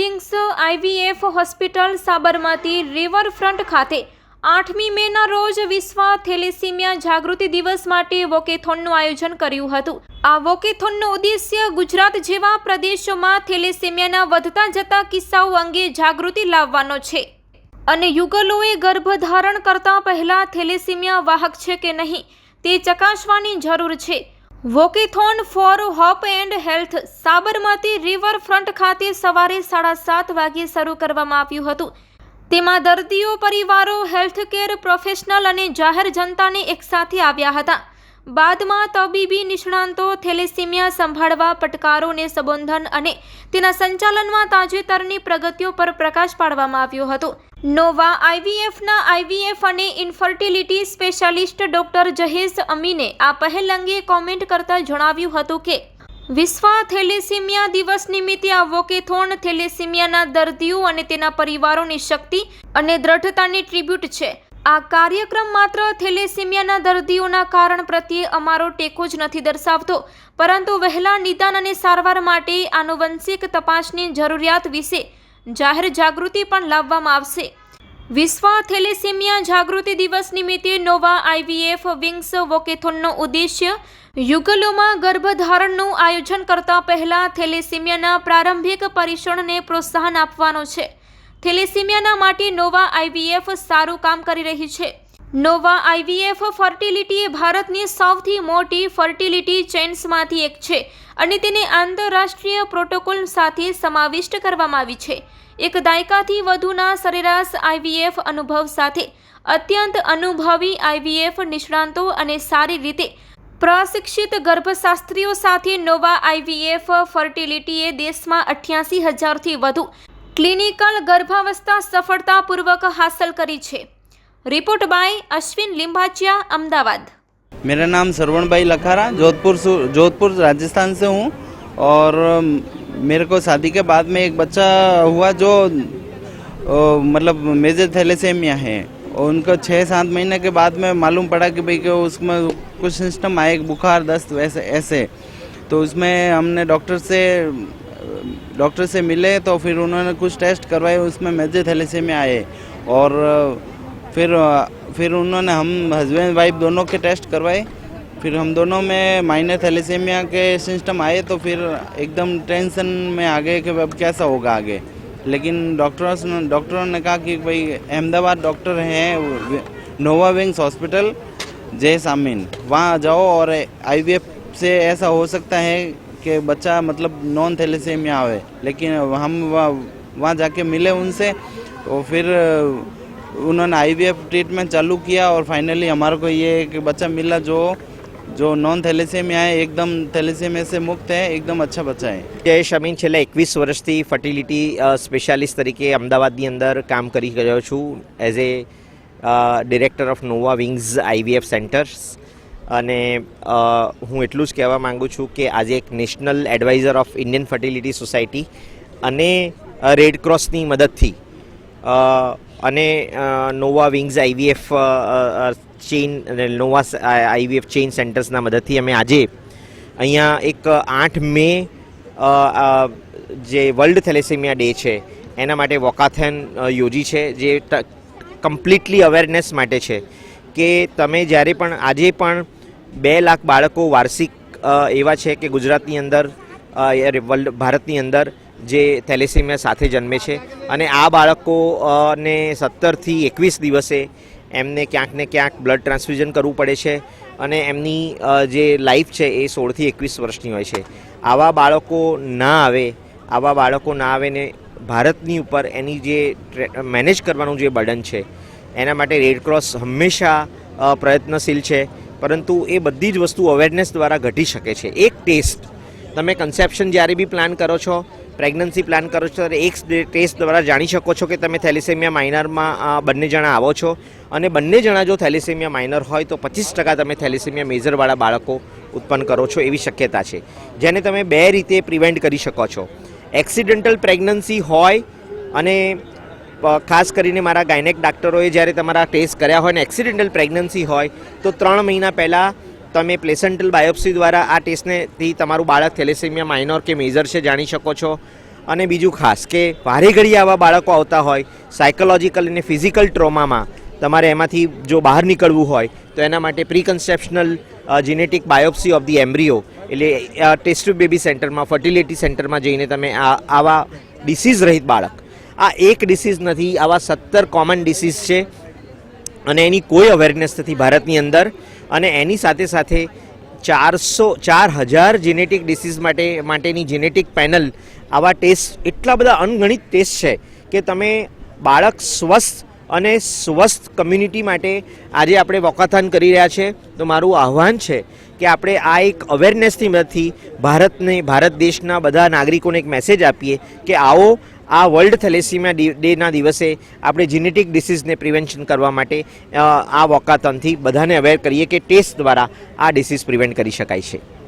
Wings IVF hospital Sabarmati riverfront ખાતે આઠમી મેના રોજ વિશ્વ થેલેસીમિયા જાગૃતિ દિવસ માટે વોકેથોનનું આયોજન કર્યું હતું. આ વોકેથોનનો ઉદ્દેશ્ય ગુજરાત જેવા પ્રદેશોમાં થેલેસીમિયાના વધતા જતા કિસ્સાઓ અંગે જાગૃતિ લાવવાનો છે. અને યુગલોએ ગર્ભધારણ કરતા પહેલા થેલેસીમિયા વાહક છે કે નહીં તે ચકાસવાની જરૂર છે. Walkathon for hope and health Sabarmati riverfront ખાતે સવારે સાડા સાત વાગ્યે શરૂ કરવામાં આવ્યું હતું. તેમાં દર્દીઓ, પરિવારો હેલ્થકેર પ્રોફેશનલ અને જાહેર જનતાને એકસાથે આવ્યા હતા. બાદમાં તબીબી નિષ્ણાંતો થેલેસીમિયા સંભાળવા, પડકારોને સંબોધન અને તેના સંચાલનમાં તાજેતરની પ્રગતિઓ પર પ્રકાશ પાડવામાં આવ્યો હતો. નોવા આઈવીએફના આઈવીએફ અને ઇન્ફર્ટિલિટી સ્પેશિયાલિસ્ટ ડોક્ટર જહેશ અમીને આ પહેલ અંગે કોમેન્ટ કરતા જણાવ્યું હતું કે, વિશ્વ થેલેસીમિયા દિવસ નિમિત્તે આ વોકેથોન થેલેસીમિયાના દર્દીઓ અને તેના પરિવારોની શક્તિ અને દ્રઢતાની ટ્રિબ્યુટ છે. આ કાર્યક્રમ માત્ર થેલેસીમિયાના દર્દીઓના કારણ પ્રત્યે અમારો ટેકો જ નથી દર્શાવતો, પરંતુ વહેલા નિદાન અને સારવાર માટે આનુવંશિક તપાસની જરૂરિયાત વિશે જાહેર જાગૃતિ પણ લાવવામાં આવશે. વિશ્વ થેલેસેમિયા જાગૃતિ દિવસ નિમિત્તે નોવા આઈવીએફ વિંગ્સ વોકેથોનનો ઉદ્દેશ્ય યુગલોમાં ગર્ભધારણનું આયોજન કરતા પહેલા થેલેસેમિયાના પ્રારંભિક પરીક્ષણને પ્રોત્સાહન આપવાનો છે. થેલેસીમિયાના માટે નોવા આઈવીએફ સારું કામ કરી રહી છે. નોવા આઈવીએફ ફર્ટિલિટી એ ભારતની સૌથી મોટી ફર્ટિલિટી ચેન્સમાંથી એક છે અને તેને આંતરરાષ્ટ્રીય પ્રોટોકોલ સાથે સમાવિષ્ટ કરવામાં આવી છે. એક દાયકાથી વધુના સરેરાશ આઈવીએફ અનુભવ સાથે અત્યંત અનુભવી આઈવીએફ નિષ્ણાંતો અને સારી રીતે પ્રશિક્ષિત ગર્ભશાસ્ત્રીઓ સાથે નોવા આઈવીએફ ફર્ટિલિટીએ દેશમાં અઠ્યાસી હજારથી વધુ ક્લિનિકલ ગર્ભાવસ્થા સફળતાપૂર્વક હાંસલ કરી છે રિપોર્ટ બાય અશ્વિન लिंबाचिया अहमदाबाद मेरा नाम सरवण भाई लखारा जोधपुर सु- जोधपुर राजस्थान से हूँ और अम, मेरे को शादी के बाद में एक बच्चा हुआ जो अ, मतलब मेजर थैलेसेमिया है और उनको छः सात महीने के बाद में मालूम पड़ा कि भाई कि उसमें कुछ सिस्टम आए बुखार दस्त वैसे ऐसे तो उसमें हमने डॉक्टर से डॉक्टर से मिले तो फिर उन्होंने कुछ टेस्ट करवाए, उसमें मेजर थैलेसेमिया आए। और, फिर फिर उन्होंने हम हस्बैंड वाइफ दोनों के टेस्ट करवाए। फिर हम दोनों में माइनर थैलेसेमिया के सिस्टम आए तो फिर एकदम टेंशन में आ गए कि अब कैसा होगा आगे। लेकिन डॉक्टरों से डॉक्टरों ने कहा कि भाई, अहमदाबाद डॉक्टर हैं, Nova Wings hospital, Jay Samin. वहाँ जाओ और आईवीएफ से ऐसा हो सकता है कि बच्चा मतलब नॉन थैलेसेमिया आवे लेकिन हम वहाँ वहाँ जाके मिले उनसे तो फिर उन्होंने आईवीएफ ट्रीटमेंट चालू किया और फाइनली हमारे को ये एक बच्चा मिला जो जो नॉन थैलेसेमिया है एकदम थैलेसेमिया से मुक्त है एकदम अच्छा बच्चा है જયેશ અમીન છેલ્લા એકવીસ વર્ષથી ફર્ટિલિટી સ્પેશિયાલિસ્ટ તરીકે અમદાવાદની અંદર કામ કરી રહ્યો છું as a director of Nova Wings IVF centres અને હું એટલું જ કહેવા માગું છું કે આજે એક national adviser of Indian fertility society અને રેડ ક્રોસની મદદથી અને Nova Wings IVF chain Nova IVF chain સેન્ટર્સના મદદથી અમે આજે અહીંયા એક આઠ મે જે વર્લ્ડ થેલેસેમિયા ડે છે, એના માટે વોકાથેન યોજી છે, જે કમ્પ્લીટલી અવેરનેસ માટે છે કે તમે જ્યારે પણ, આજે પણ બે લાખ બાળકો વાર્ષિક એવા છે કે ગુજરાતની અંદર વર્લ્ડ, ભારતની અંદર જે થેલેસીમિયા સાથે જન્મે છે. અને આ બાળકો ને સત્તરથી એકવીસ દિવસે એમને ક્યાંક ને ક્યાંક બ્લડ ટ્રાન્સફ્યુઝન કરવું પડે છે અને એમની જે લાઈફ છે એ સોળથી એકવીસ વર્ષની હોય છે. આવા બાળકો ના આવે, આવા બાળકો ના આવે ને ભારતની ઉપર એની જે મેનેજ કરવાનું જે બર્ડન છે, એના માટે રેડક્રોસ હંમેશા પ્રયત્નશીલ છે. પરંતુ એ બધી જ વસ્તુ અવેરનેસ દ્વારા ઘટી શકે છે. એક ટેસ્ટ. તમે કન્સેપ્શન જ્યારે બી પ્લાન કરો છો પ્રેગ્નન્સી પ્લાન કરો છો, ત્યારે એક ટેસ્ટ દ્વારા જાણી શકો છો કે તમે થેલિસેમિયા માઇનરમાં બંને જણા આવો છો. અને બંને જણા જો થેલિસેમિયા માઇનર હોય તો પચીસ ટકા તમે થેલિસેમિયા મેજરવાળા બાળકો ઉત્પન્ન કરો છો એવી શક્યતા છે. જેને તમે બે રીતે પ્રિવેન્ટ કરી શકો છો. એક્સિડન્ટલ પ્રેગ્નન્સી હોય અને ખાસ કરીને મારા ગાયનેક ડાક્ટરોએ જ્યારે તમારા ટેસ્ટ કર્યા હોય ને એક્સિડન્ટલ પ્રેગ્નન્સી હોય, તો ત્રણ મહિના પહેલાં તમે પ્લેસન્ટલ બાયોપ્સી દ્વારા આ ટેસ્ટનેથી તમારું બાળક થેલેસેમિયા માઇનોર કે મેજર છે જાણી શકો છો. અને બીજું ખાસ કે વારે ઘડી આવા બાળકો આવતા હોય, સાયકોલોજીકલ અને ફિઝિકલ ટ્રોમામાં તમારે એમાંથી જો બહાર નીકળવું હોય, તો એના માટે pre conceptional genetic biopsy of the embryo એટલે ટેસ્ટ બેબી સેન્ટરમાં, ફર્ટિલિટી સેન્ટરમાં જઈને તમે આ, આવા ડિસીઝ રહિત બાળક આ એક ડિસીઝ નથી, આવા સત્તર કોમન ડિસીઝ છે. અને એની કોઈ અવેરનેસ નથી ભારતની અંદર. અને એની સાથે સાથે ચારસો, ચાર હજાર જેનેટિક ડિસીઝ માટે, માટેની જેનેટિક પેનલ આવા ટેસ્ટ એટલા બધા અનગણિત ટેસ્ટ છે કે તમે બાળક સ્વસ્થ અને સ્વસ્થ કમ્યુનિટી માટે આજે આપણે વોકાથાન કરી રહ્યા છે. તો મારું આહ્વાન છે કે આપણે આ એક અવેરનેસની મદદથી ભારતને, ભારત દેશના બધા નાગરિકોને એક મેસેજ આપીએ કે આવો આ વર્લ્ડ થેલેસીમિયા ડેના દિવસે આપણે જીનેટિક ડિસીઝને પ્રિવેન્શન કરવા માટે આ વોકાતનથી બધાને અવેર કરીએ કે ટેસ્ટ દ્વારા આ ડિસીઝ પ્રિવેન્ટ કરી શકાય છે.